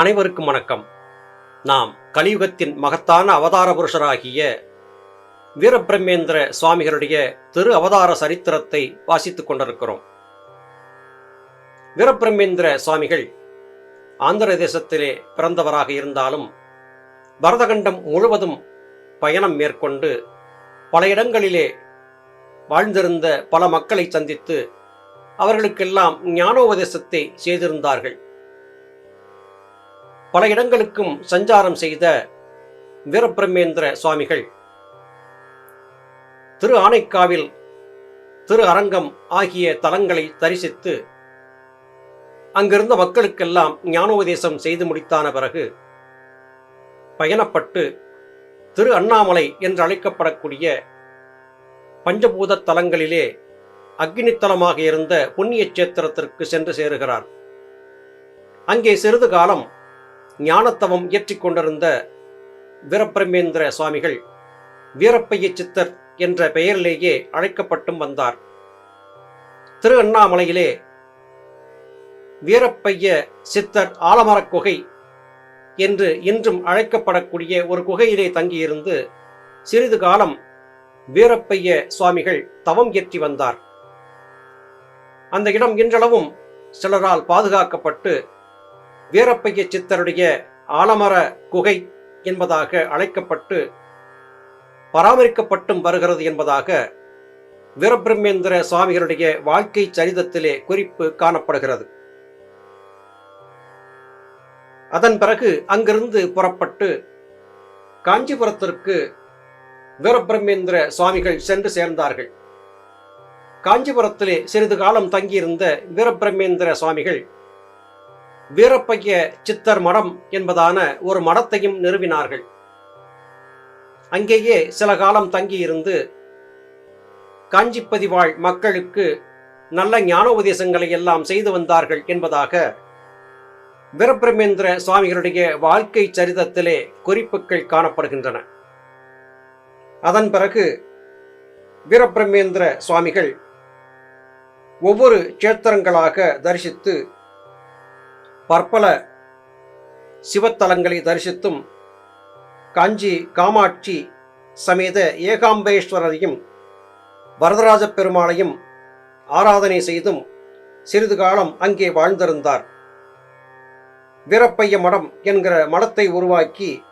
அனைவருக்கும் வணக்கம். நாம் கலியுகத்தின் மகத்தான அவதார புருஷராகிய வீரபிரமேந்திர சுவாமிகளுடைய திரு அவதார சரித்திரத்தை வாசித்துக் கொண்டிருக்கிறோம். வீரபிரமேந்திர சுவாமிகள் ஆந்திர தேசத்திலே பிறந்தவராக இருந்தாலும் பரதகண்டம் முழுவதும் பயணம் மேற்கொண்டு பல இடங்களிலே வாழ்ந்திருந்த பல மக்களை சந்தித்து அவர்களுக்கெல்லாம் ஞானோபதேசத்தை செய்திருந்தார்கள். பல இடங்களுக்கும் சஞ்சாரம் செய்த வீரபிரமேந்திர சுவாமிகள். திரு ஆனைக்காவில் திரு அரங்கம் ஆகிய தலங்களை தரிசித்து அங்கிருந்த மக்களுக்கெல்லாம் ஞானோபதேசம் செய்து முடித்தான பிறகு பயணப்பட்டு திரு அண்ணாமலை என்று அழைக்கப்படக்கூடிய பஞ்சபூத தலங்களிலே அக்னித்தலமாக இருந்த புண்ணிய சேத்திரத்திற்கு சென்று சேருகிறார். அங்கே சிறிது காலம் ஞானத்தவம் இயற்றிக் கொண்டிருந்த வீரபிரமேந்திர சுவாமிகள் வீரப்பைய சித்தர் என்ற பெயரிலேயே அழைக்கப்பட்டும் வந்தார். திரு அண்ணாமலையிலே வீரப்பைய சித்தர் ஆலமரக் குகை என்று இன்றும் அழைக்கப்படக்கூடிய ஒரு குகையிலே தங்கியிருந்து சிறிது காலம் வீரப்பைய சுவாமிகள் தவம் இயற்றி வந்தார். அந்த இடம் இன்றளவும் சிலரால் பாதுகாக்கப்பட்டு வீரப்பைய சித்தருடைய ஆலமர குகை என்பதாக அழைக்கப்பட்டு பராமரிக்கப்பட்டும் வருகிறது என்பதாக வீரபிரமேந்திர சுவாமிகளுடைய வாழ்க்கை சரிதத்திலே குறிப்பு காணப்படுகிறது. அதன் பிறகு அங்கிருந்து புறப்பட்டு காஞ்சிபுரத்திற்கு வீரபிரமேந்திர சுவாமிகள் சென்று சேர்ந்தார்கள். காஞ்சிபுரத்திலே சிறிது காலம் தங்கியிருந்த வீரபிரமேந்திர சுவாமிகள் வீரப்பைய சித்தர் மடம் என்பதான ஒரு மடத்தையும் நிறுவினார்கள். அங்கேயே சில காலம் தங்கியிருந்து காஞ்சிப்பதிவாழ் மக்களுக்கு நல்ல ஞானோபதேசங்களை எல்லாம் செய்து வந்தார்கள் என்பதாக வீரபிரமேந்திர சுவாமிகளுடைய வாழ்க்கை சரிதத்திலே குறிப்புகள் காணப்படுகின்றன. அதன் பிறகு வீரபிரமேந்திர சுவாமிகள் ஒவ்வொரு சேத்திரங்களாக தரிசித்து பற்பல சிவத்தலங்களை தரிசித்தும் காஞ்சி காமாட்சி சமேத ஏகாம்பேஸ்வரரையும் வரதராஜ பெருமாளையும் ஆராதனை செய்தும் சிறிது காலம் அங்கே வாழ்ந்திருந்தார். வீரப்பைய மடம் என்கிற மடத்தை உருவாக்கி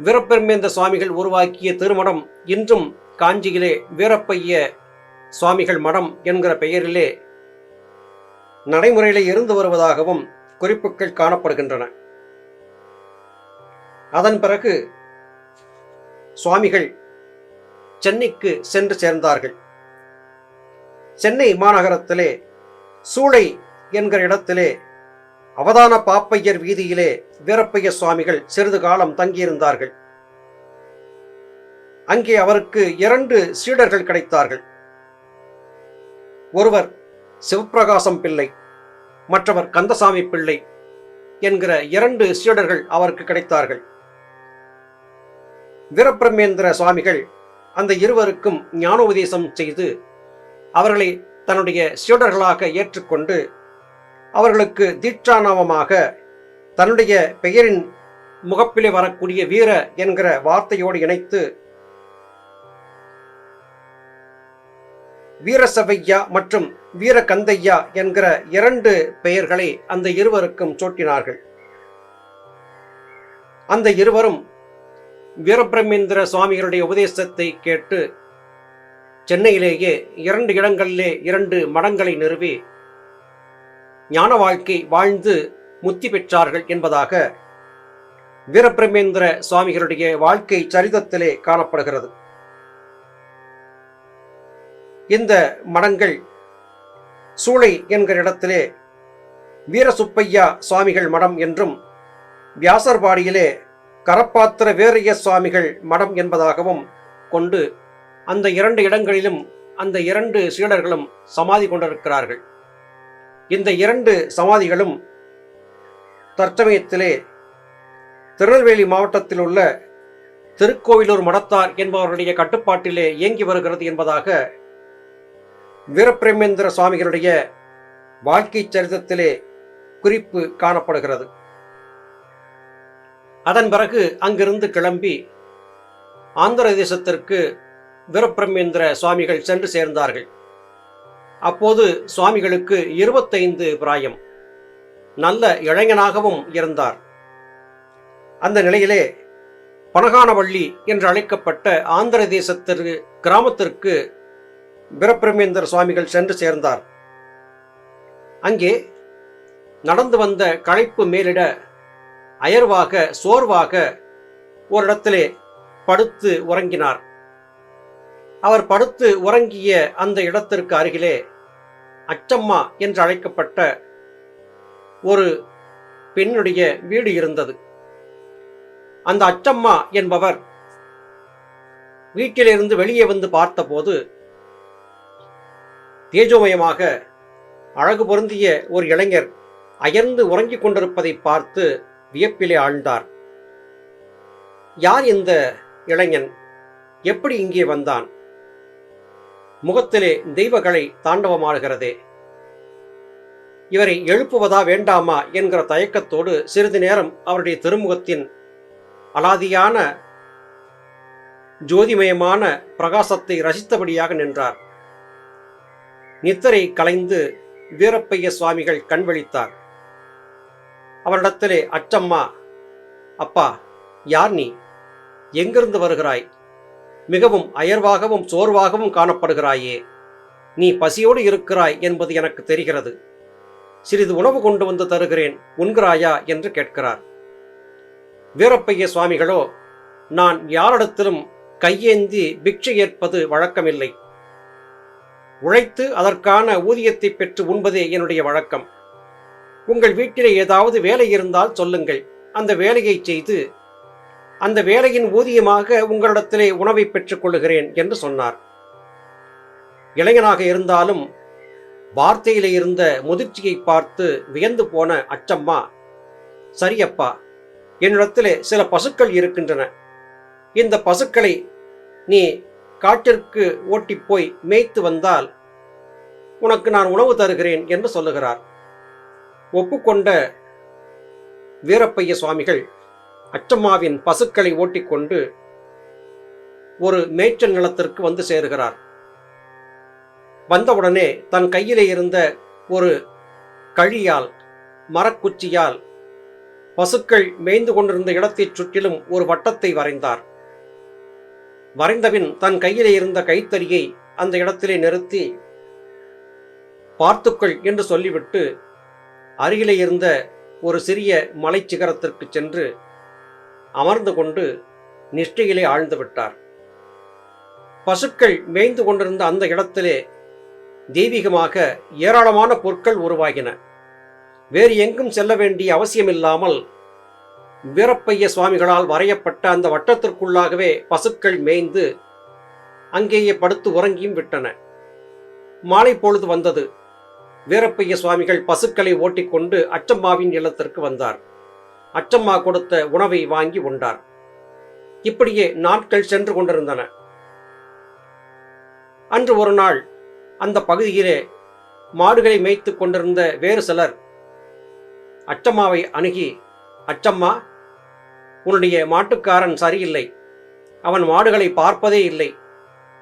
வீரப்பெருமேந்த சுவாமிகள் உருவாக்கிய திருமடம் இன்றும் காஞ்சியிலே வீரப்பைய சுவாமிகள் மடம் என்கிற பெயரிலே நடைமுறையில் இருந்து வருவதாகவும் குறிப்புகள் காணப்படுகின்றன. அதன் பிறகு சுவாமிகள் சென்னைக்கு சென்று சேர்ந்தார்கள். சென்னை மாநகரத்திலே சூளை என்கிற இடத்திலே அவதான பாப்பையர் வீதியிலே வீரப்பைய சுவாமிகள் சிறிது காலம் தங்கியிருந்தார்கள். அங்கே அவருக்கு இரண்டு சீடர்கள் கிடைத்தார்கள். ஒருவர் சிவப்பிரகாசம் பிள்ளை மற்றவர் கந்தசாமி பிள்ளை என்கிற இரண்டு சீடர்கள் அவருக்கு கிடைத்தார்கள். வீரபிரமேந்திர சுவாமிகள் அந்த இருவருக்கும் ஞானோபதேசம் செய்து அவர்களை தன்னுடைய சீடர்களாக ஏற்றுக்கொண்டு அவர்களுக்கு தீட்சாநாமமாக தன்னுடைய பெயரின் முகப்பிலே வரக்கூடிய வீர என்கிற வார்த்தையோடு இணைத்து வீரசவையா மற்றும் வீரகந்தையா என்கிற இரண்டு பெயர்களை அந்த இருவருக்கும் சூட்டினார்கள். அந்த இருவரும் வீரபிரமேந்திர சுவாமிகளுடைய உபதேசத்தை கேட்டு சென்னையிலேயே இரண்டு இடங்களிலே இரண்டு மடங்களை நிறுவி ஞான வாழ்க்கை வாழ்ந்து முத்தி பெற்றார்கள் என்பதாக வீரபிரமேந்திர சுவாமிகளுடைய வாழ்க்கை சரிதத்திலே காணப்படுகிறது. இந்த மடங்கள் சூளை என்கிற இடத்திலே வீரசுப்பையா சுவாமிகள் மடம் என்றும் வியாசர்பாடியிலே கரப்பாத்திர வேரிய சுவாமிகள் மடம் என்பதாகவும் கொண்டு அந்த இரண்டு இடங்களிலும் அந்த இரண்டு சீடர்களும் சமாதி கொண்டிருக்கிறார்கள். இந்த இரண்டு சமாதிகளும் தற்சமயத்திலே திருநெல்வேலி மாவட்டத்தில் உள்ள திருக்கோவிலூர் மடத்தார் என்பவர்களுடைய கட்டுப்பாட்டிலே இயங்கி வருகிறது என்பதாக வீரபிரமேந்திர சுவாமிகளுடைய வாழ்க்கை சரிதத்திலே குறிப்பு காணப்படுகிறது. அதன் பிறகு அங்கிருந்து கிளம்பி ஆந்திர தேசத்திற்கு வீரபிரமேந்திர சுவாமிகள் சென்று சேர்ந்தார்கள். அப்போது சுவாமிகளுக்கு இருபத்தைந்து பிராயம். நல்ல இளைஞனாகவும் இருந்தார். அந்த நிலையிலே பனகானவள்ளி என்று அழைக்கப்பட்ட ஆந்திர தேசத்திற்கு கிராமத்திற்கு பிரபிரமேந்தர் சுவாமிகள் சென்று சேர்ந்தார். அங்கே நடந்து வந்த களைப்பு மேலிட அயர்வாக சோர்வாக ஒரு இடத்திலே படுத்து உறங்கினார். அவர் படுத்து உறங்கிய அந்த இடத்திற்கு அருகிலே அச்சம்மா என்று அழைக்கப்பட்ட ஒரு பெண்ணுடைய வீடு இருந்தது. அந்த அச்சம்மா என்பவர் வீட்டிலிருந்து வெளியே வந்து பார்த்தபோது தேஜோமயமாக அழகு பொருந்திய ஒரு இளைஞர் அயர்ந்து உறங்கிக் கொண்டிருப்பதை பார்த்து வியப்பிலே ஆழ்ந்தார். யார் இந்த இளைஞன்? எப்படி இங்கே வந்தான்? முகத்திலே தெய்வகளை தாண்டவமாடுகிறதே. இவரை எழுப்புவதா வேண்டாமா? என்கிற தயக்கத்தோடு சிறிது நேரம் அவருடைய திருமுகத்தின் அலாதியான ஜோதிமயமான பிரகாசத்தை ரசித்தபடியாக நின்றார். நித்தரை கலைந்து வீரப்பைய சுவாமிகள் கண்வழித்தார். அவரிடத்திலே அச்சம்மா அப்பா யார் நீ? எங்கிருந்து வருகிறாய்? மிகவும் அயர்வாகவும் சோர்வாகவும் காணப்படுகிறாயே. நீ பசியோடு இருக்கிறாய் என்பது எனக்கு தெரிகிறது. சிறிது உணவு கொண்டு வந்து தருகிறேன் உண்கிறாயா? என்று கேட்கிறார். வீரப்பைய சுவாமிகளோ நான் யாரிடத்திலும் கையேந்தி பிக்ஷை ஏற்பது வழக்கமில்லை. உழைத்து அதற்கான ஊதியத்தை பெற்று உண்பதே என்னுடைய வழக்கம். உங்கள் வீட்டிலே ஏதாவது வேலை இருந்தால் சொல்லுங்கள். அந்த வேலையை செய்து அந்த வேலையின் ஊதியமாக உங்களிடத்திலே உணவை பெற்றுக் கொள்கிறேன் என்று சொன்னார். இளைஞனாக இருந்தாலும் வார்த்தையிலே இருந்த முதிர்ச்சியை பார்த்து வியந்து போன அச்சம்மா சரியப்பா என்னிடத்திலே சில பசுக்கள் இருக்கின்றன. இந்த பசுக்களை நீ காட்டிற்கு ஓட்டிப் போய் மேய்த்து வந்தால் உனக்கு நான் உணவு தருகிறேன் என்று சொல்லுகிறார். ஒப்புக்கொண்ட வீரப்பைய சுவாமிகள் அச்சம்மாவின் பசுக்களை ஓட்டிக்கொண்டு ஒரு மேய்ச்சல் நிலத்திற்கு வந்து சேருகிறார். வந்தவுடனே தன் கையிலே இருந்த ஒரு கழியால் மரக்குச்சியால் பசுக்கள் மேய்ந்து கொண்டிருந்த இடத்தைச் சுற்றிலும் ஒரு வட்டத்தை வரைந்தார். வரைந்தபின் தன் கையிலே இருந்த கைத்தறியை அந்த இடத்திலே நிறுத்தி பார்த்துக்கள் என்று சொல்லிவிட்டு அருகிலே இருந்த ஒரு சிறிய மலைச்சிகரத்திற்கு சென்று அமர்ந்து கொண்டு நிஷ்டையிலே ஆழ்ந்து விட்டார். பசுக்கள் மேய்ந்து கொண்டிருந்த அந்த இடத்திலே தெய்வீகமாக ஏராளமான பொருட்கள் உருவாகின. வேறு எங்கும் செல்ல வேண்டிய அவசியமில்லாமல் வீரப்பைய சுவாமிகளால் வரையப்பட்ட அந்த வட்டத்திற்குள்ளாகவே பசுக்கள் மேய்ந்து அங்கேயே படுத்து உறங்கியும் விட்டன. மாலை பொழுது வந்தது. வீரப்பைய சுவாமிகள் பசுக்களை ஓட்டிக்கொண்டு அச்சம்மாவின் இல்லத்திற்கு வந்தார். அச்சம்மா கொடுத்த உணவை வாங்கி உண்டார். இப்படியே நாட்கள் சென்று கொண்டிருந்தன. அன்று ஒரு நாள் அந்த பகுதியிலே மாடுகளை மேய்த்து கொண்டிருந்த வேறு சிலர் அச்சம்மாவை அணுகி அச்சம்மா உன்னுடைய மாட்டுக்காரன் சரியில்லை. அவன் மாடுகளை பார்ப்பதே இல்லை.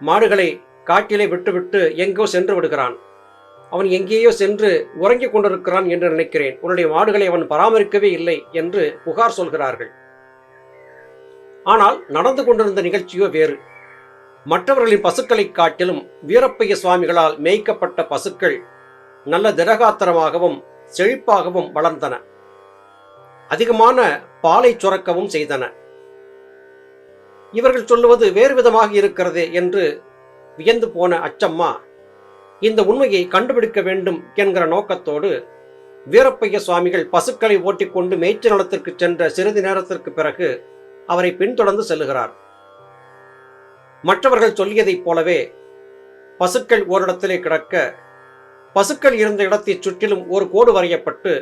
மாடுகளை காட்டிலே விட்டுவிட்டு எங்கோ சென்று விடுகிறான். அவன் எங்கேயோ சென்று உறங்கிக் கொண்டிருக்கிறான் என்று நினைக்கிறேன். உன்னுடைய மாடுகளை அவன் பராமரிக்கவே இல்லை என்று புகார் சொல்கிறார்கள். ஆனால் நடந்து கொண்டிருந்த நிகழ்ச்சியோ வேறு. மற்றவர்களின் பசுக்களைக் காட்டிலும் வீரப்பைய சுவாமிகளால் மேய்க்கப்பட்ட பசுக்கள் நல்ல திரகாத்திரமாகவும் செழிப்பாகவும் வளர்ந்தன. அதிகமான பாலை சுரக்கவும் செய்தன. இவர்கள் சொல்லுவது வேறு விதமாக இருக்கிறதே என்று வியந்து போன அச்சம்மா இந்த உண்மையை கண்டுபிடிக்க வேண்டும் என்கிற நோக்கத்தோடு வீரப்பைய சுவாமிகள் பசுக்களை ஓட்டிக்கொண்டு மேய்ச்சல் நிலத்திற்கு சென்ற சிறிது நேரத்திற்கு பிறகு அவரை பின்தொடர்ந்து செல்லுகிறார் மற்றவர்கள் சொல்லியதைப் போலவே பசுக்கள் ஓரிடத்திலே கிடக்க பசுக்கள் இருந்த இடத்தைச் சுற்றிலும் ஒரு கோடு வரையப்பட்டு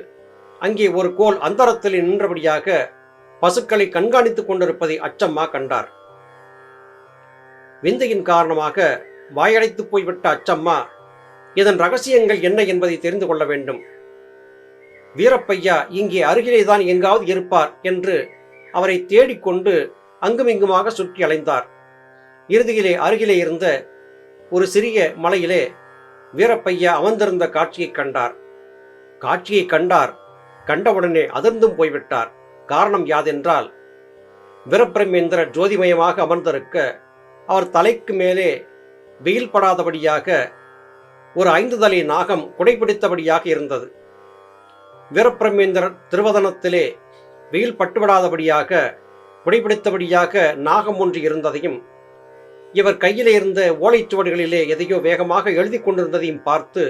அங்கே ஒரு கோல் அந்தரத்தில் நின்றபடியாக பசுக்களை கண்காணித்துக் கொண்டிருப்பதை அச்சம்மா கண்டார். விந்தையின் காரணமாக வாயடைத்து போய்விட்ட அச்சம்மா இதன் ரகசியங்கள் என்ன என்பதை தெரிந்து கொள்ள வேண்டும். வீரப்பையா இங்கே அருகிலேதான் எங்காவது இருப்பார் என்று அவரை தேடிக்கொண்டு அங்குமிங்குமாக சுற்றி அலைந்தார். இறுதியிலே அருகிலே இருந்த ஒரு சிறிய மலையிலே வீரப்பையா அமர்ந்திருந்த காட்சியைக் கண்டார். காட்சியை கண்டார். கண்டவுடனே அதிர்ந்தும் போய்விட்டார். காரணம் யாதென்றால் வீரபிரமேந்திர ஜோதிமயமாக அமர்ந்திருக்க அவர் தலைக்கு மேலே வெயில் படாதபடியாக ஒரு ஐந்து தலை நாகம் குடைபிடித்தபடியாக இருந்தது. வீரபிரமேந்திரர் திருவதனத்திலே வெயில் பட்டுவிடாதபடியாக குடைபிடித்தபடியாக நாகம் ஒன்று இருந்ததையும் இவர் கையிலே இருந்த ஓலைச்சுவடுகளிலே எதையோ வேகமாக எழுதி கொண்டிருந்ததையும் பார்த்து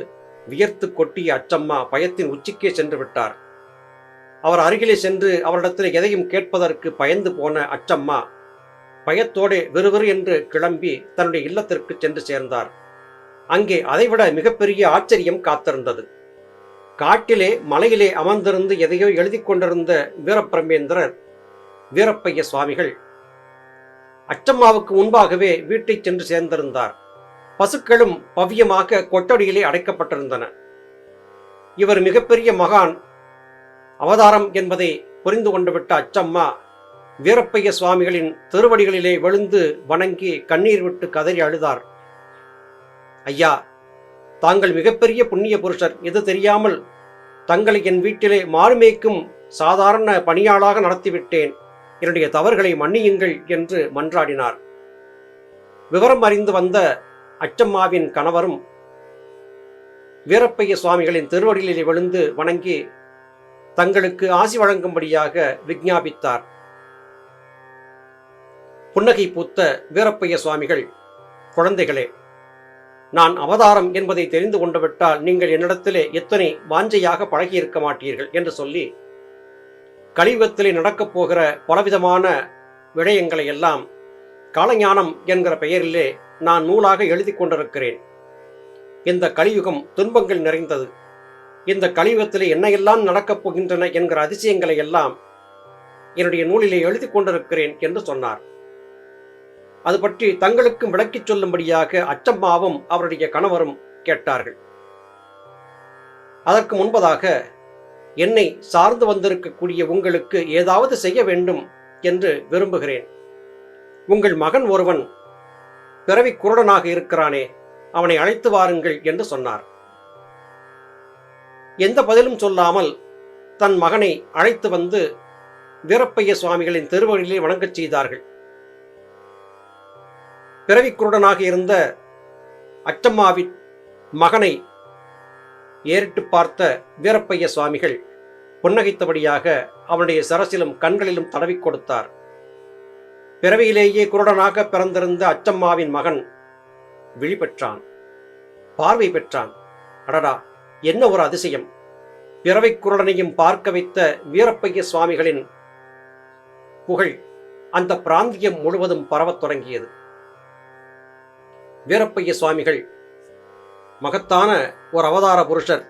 வியர்த்து கொட்டிய அச்சம்மா பயத்தின் உச்சிக்கே சென்று விட்டார். அவர் அருகிலே சென்று அவரிடத்தில் எதையும் கேட்பதற்கு பயந்து போன அச்சம்மா பயத்தோடே விறுவிறு என்று கிளம்பி தன்னுடைய இல்லத்திற்கு சென்று சேர்ந்தார். அங்கே அதைவிட மிகப்பெரிய ஆச்சரியம் காத்திருந்தது. காட்டிலே மலையிலே அமர்ந்திருந்து எதையோ எழுதி கொண்டிருந்த வீரபிரமேந்திரர் வீரப்பைய சுவாமிகள் அச்சம்மாவுக்கு முன்பாகவே வீட்டை சென்று சேர்ந்திருந்தார். பசுக்களும் பவ்யமாக கொட்டடியிலே அடைக்கப்பட்டிருந்தன. இவர் மிகப்பெரிய மகான் அவதாரம் என்பதை புரிந்து கொண்டுவிட்ட அச்சம்மா வீரப்பைய சுவாமிகளின் திருவடிகளிலே விழுந்து வணங்கி கண்ணீர் விட்டு கதறி அழுதார். ஐயா தாங்கள் மிகப்பெரிய புண்ணிய புருஷர். இது தெரியாமல் தங்களை என் வீட்டிலே மாறுமேய்க்கும் சாதாரண பணியாளாக நடத்திவிட்டேன். என்னுடைய தவறுகளை மன்னியுங்கள் என்று மன்றாடினார். விவரம் அறிந்து வந்த அச்சம்மாவின் கணவரும் வீரப்பைய சுவாமிகளின் திருவடியிலே விழுந்து வணங்கி தங்களுக்கு ஆசி வழங்கும்படியாக விஞ்ஞாபித்தார் புன்னகை பூத்த வீரப்பைய சுவாமிகள் குழந்தைகளே நான் அவதாரம் என்பதை தெரிந்து கொண்டுவிட்டால் நீங்கள் என்னிடத்திலே எத்தனை வாஞ்சையாக பழகியிருக்க மாட்டீர்கள் என்று சொல்லி கலியுகத்திலே நடக்கப் போகிற பலவிதமான விடயங்களை எல்லாம் காலஞானம் என்கிற பெயரிலே நான் நூலாக எழுதி கொண்டிருக்கிறேன். இந்த கலியுகம் துன்பங்கள் நிறைந்தது. இந்த கலியுகத்திலே என்னையெல்லாம் நடக்கப் போகின்றன என்கிற அதிசயங்களை எல்லாம் என்னுடைய நூலிலே எழுதி கொண்டிருக்கிறேன் என்று சொன்னார். அது பற்றி தங்களுக்கும் விளக்கிச் சொல்லும்படியாக அச்சம்மாவும் அவருடைய கணவரும் கேட்டார்கள். அதற்கு முன்பதாக என்னை சார்ந்து வந்திருக்கக்கூடிய உங்களுக்கு ஏதாவது செய்ய வேண்டும் என்று விரும்புகிறேன். உங்கள் மகன் ஒருவன் பிறவி குருடனாக இருக்கிறானே அவனை அழைத்து வாருங்கள் என்று சொன்னார். எந்த பதிலும் சொல்லாமல் தன் மகனை அழைத்து வந்து வீரப்பைய சுவாமிகளின் திருவழியிலே வணங்கச் செய்தார்கள். பிறவி குருடனாக இருந்த அச்சம்மாவின் மகனை ஏறிட்டு பார்த்த வீரப்பைய சுவாமிகள் புன்னகைத்தபடியாக அவனுடைய சரசிலும் கண்களிலும் தடவிக் கொடுத்தார். பிறவியிலேயே குருடனாக பிறந்திருந்த அச்சம்மாவின் மகன் விழி பெற்றான் பார்வை பெற்றான். அடடா! என்ன ஒரு அதிசயம்? பிறவை குருடனையும் பார்க்க வைத்த வீரப்பைய சுவாமிகளின் புகழ் அந்த பிராந்தியம் முழுவதும் பரவத் தொடங்கியது. வீரப்பைய சுவாமிகள் மகத்தான ஒரு அவதார புருஷர்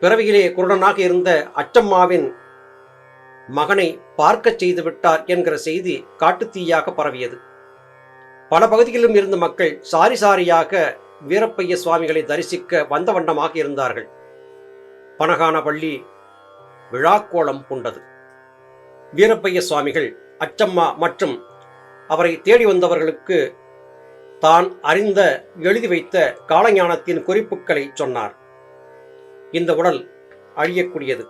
பிறவியிலே குருடனாக இருந்த அச்சம்மாவின் மகனை பார்க்கச் செய்து விட்டார் என்கிற செய்தி காட்டுத்தீயாக பரவியது. பல பகுதிகளிலும் இருந்த மக்கள் சாரி சாரியாக வீரப்பைய சுவாமிகளை தரிசிக்க வந்த வண்ணமாக இருந்தார்கள். பனகான பள்ளி விழாக்கோளம் பூண்டது. வீரப்பைய சுவாமிகள் அச்சம்மா மற்றும் அவரை தேடி வந்தவர்களுக்கு தான் அறிந்த எழுதி வைத்த காலஞானத்தின் குறிப்புகளை சொன்னார். இந்த உடல் அழியக்கூடியது.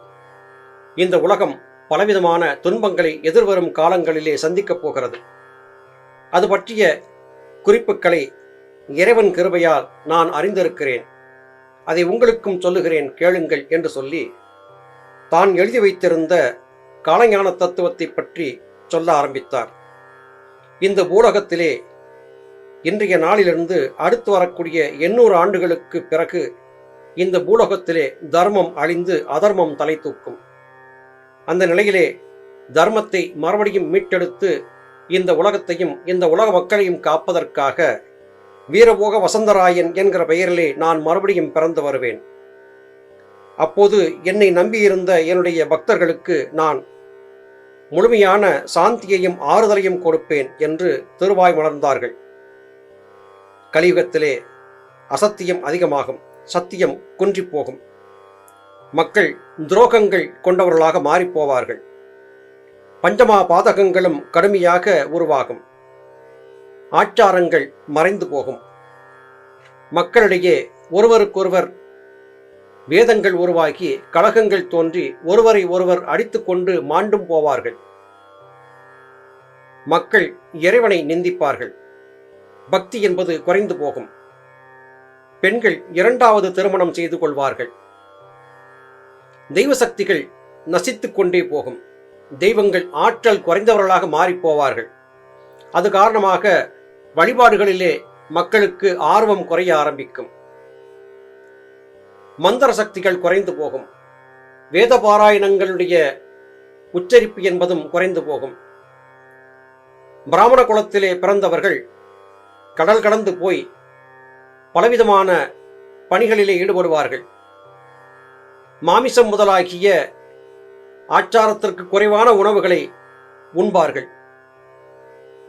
இந்த உலகம் பலவிதமான துன்பங்களை எதிர்வரும் காலங்களிலே சந்திக்கப் போகிறது. அது பற்றிய குறிப்புகளை இறைவன் கிருபையால் நான் அறிந்திருக்கிறேன். அதை உங்களுக்கும் சொல்லுகிறேன் கேளுங்கள் என்று சொல்லி தான் எழுதி வைத்திருந்த காலஞான தத்துவத்தை பற்றி சொல்ல ஆரம்பித்தார். இந்த பூலகத்திலே இன்றைய நாளிலிருந்து அடுத்து வரக்கூடிய எண்ணூறு ஆண்டுகளுக்கு பிறகு இந்த பூலோகத்திலே தர்மம் அழிந்து அதர்மம் தலை தூக்கும். அந்த நிலையிலே தர்மத்தை மறுபடியும் மீட்டெடுத்து இந்த உலகத்தையும் இந்த உலக மக்களையும் காப்பதற்காக வீரபோக வசந்தராயன் என்கிற பெயரிலே நான் மறுபடியும் பிறந்து வருவேன். அப்போது என்னை நம்பியிருந்த என்னுடைய பக்தர்களுக்கு நான் முழுமையான சாந்தியையும் ஆறுதலையும் கொடுப்பேன் என்று திருவாய் மலர்ந்தார்கள். கலியுகத்திலே அசத்தியம் அதிகமாகும் சத்தியம் குன்றிப் போகும். மக்கள் துரோகங்கள் கொண்டவர்களாக மாறிப் போவார்கள். பஞ்சமா பாதகங்களும் கடுமையாக உருவாகும். ஆச்சாரங்கள் மறைந்து போகும். மக்களிடையே ஒருவருக்கொருவர் வேதங்கள் உருவாகி கழகங்கள் தோன்றி ஒருவரை ஒருவர் அடித்துக்கொண்டு மாண்டும் போவார்கள். மக்கள் இறைவனை நிந்திப்பார்கள். பக்தி என்பது குறைந்து போகும். பெண்கள் இரண்டாவது திருமணம் செய்து கொள்வார்கள். தெய்வ சக்திகள் நசித்துக் கொண்டே போகும். தெய்வங்கள் ஆற்றல் குறைந்தவர்களாக மாறிப்போவார்கள் அது காரணமாக வழிபாடுகளிலே மக்களுக்கு ஆர்வம் குறைய ஆரம்பிக்கும். மந்திர சக்திகள் குறைந்து போகும். வேத பாராயணங்களுடைய உச்சரிப்பு என்பதும் குறைந்து போகும். பிராமண குலத்திலே பிறந்தவர்கள் கடல் கடந்து போய் பலவிதமான பணிகளிலே ஈடுபடுவார்கள். மாமிசம் முதலாகிய ஆச்சாரத்திற்கு குறைவான உணவுகளை உண்பார்கள்.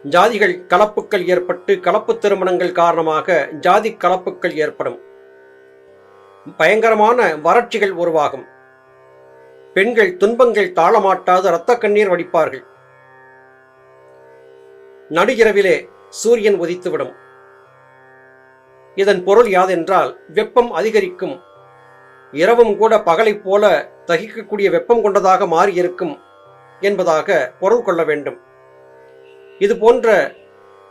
ஜாதிகள் கலப்புக்கள் ஏற்பட்டு கலப்பு திருமணங்கள் காரணமாக ஜாதி கலப்புக்கள் ஏற்படும். பயங்கரமான வறட்சிகள் உருவாகும். பெண்கள் துன்பங்கள் தாளமாட்டாது இரத்த கண்ணீர் வடிப்பார்கள். நடுகிரவிலே சூரியன் உதித்துவிடும். இதன் பொருள் யாதென்றால் வெப்பம் அதிகரிக்கும். இரவும் கூட பகலைப் போல தகிக்கக்கூடிய வெப்பம் கொண்டதாக மாறியிருக்கும் என்பதாக பொருள் கொள்ள வேண்டும். இது போன்ற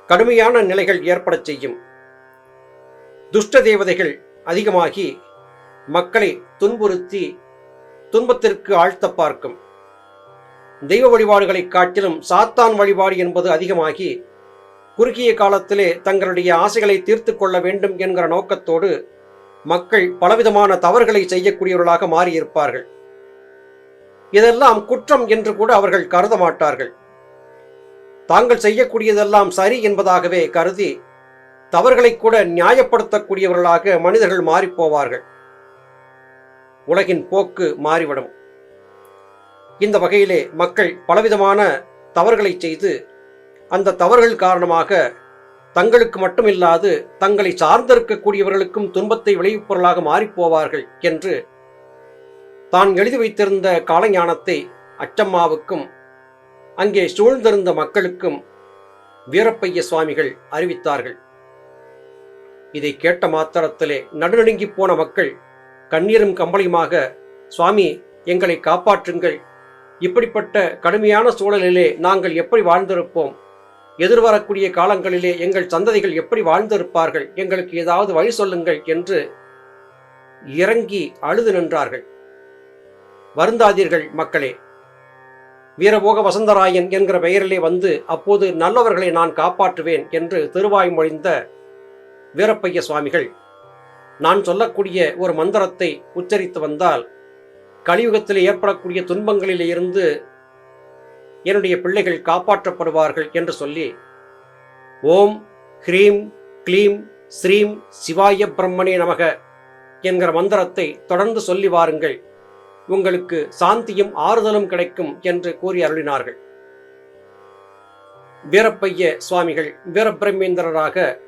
கடுமையான நிலைகள் ஏற்படச் செய்யும். துஷ்ட தேவதைகள் அதிகமாகி மக்களை துன்புறுத்தி துன்பத்திற்கு ஆழ்த்த பார்க்கும். தெய்வ வழிபாடுகளைக் காட்டிலும் சாத்தான் வழிபாடு என்பது அதிகமாகி குறுகிய காலத்திலே தங்களுடைய ஆசைகளை தீர்த்து கொள்ள வேண்டும் என்கிற நோக்கத்தோடு மக்கள் பலவிதமான தவறுகளை செய்யக்கூடியவர்களாக மாறியிருப்பார்கள். இதெல்லாம் குற்றம் என்று கூட அவர்கள் கருத மாட்டார்கள் தாங்கள் செய்யக்கூடியதெல்லாம் சரி என்பதாகவே கருதி தவறுகளை கூட நியாயப்படுத்தக்கூடியவர்களாக மனிதர்கள் மாறிப்போவார்கள். உலகின் போக்கு மாறிவிடும். இந்த வகையிலே மக்கள் பலவிதமான தவறுகளை செய்து அந்த தவறுகள் காரணமாக தங்களுக்கு மட்டுமில்லாது தங்களை சார்ந்திருக்கக்கூடியவர்களுக்கும் துன்பத்தை விளைவிப்பவர்களாக மாறிப்போவார்கள் என்று தான் எழுதி வைத்திருந்த காலஞானத்தை அச்சம்மாவுக்கும் அங்கே சூழ்ந்திருந்த மக்களுக்கும் வீரப்பைய சுவாமிகள் அறிவித்தார்கள். இதை கேட்ட மாத்திரத்திலே நடுநடுங்கி போன மக்கள் கண்ணீரும் கம்பளியுமாக சுவாமி எங்களை காப்பாற்றுங்கள். இப்படிப்பட்ட கடுமையான சூழலிலே நாங்கள் எப்படி வாழ்ந்திருப்போம்? எதிர்வரக்கூடிய காலங்களிலே எங்கள் சந்ததிகள் எப்படி வாழ்ந்திருப்பார்கள்? எங்களுக்கு ஏதாவது வழி சொல்லுங்கள் என்று இறங்கி அழுது நின்றார்கள். வருந்தாதீர்கள் மக்களே வீரபோக வசந்தராயன் என்கிற பெயரிலே வந்து அப்போது நல்லவர்களை நான் காப்பாற்றுவேன் என்று திருவாய் மொழிந்த வீரப்பைய சுவாமிகள். நான் சொல்லக்கூடிய ஒரு மந்திரத்தை உச்சரித்து வந்தால் கலியுகத்தில் ஏற்படக்கூடிய துன்பங்களில் இருந்து என்னுடைய பிள்ளைகள் காப்பாற்றப்படுவார்கள் என்று சொல்லி ஓம் ஹ்ரீம் க்ளீம் ஸ்ரீம் சிவாய பிரம்மணே நமக என்கிற மந்திரத்தை தொடர்ந்து சொல்லி வாருங்கள். உங்களுக்கு சாந்தியும் ஆறுதலும் கிடைக்கும் என்று கூறி அருளினார்கள். வீரப்பைய சுவாமிகள் வீரபிரமேந்திரராக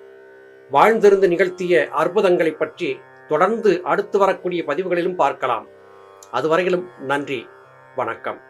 வாழ்ந்திருந்து நிகழ்த்திய அற்புதங்களை பற்றி தொடர்ந்து அடுத்து வரக்கூடிய பதிவுகளிலும் பார்க்கலாம். அதுவரையிலும் நன்றி வணக்கம்.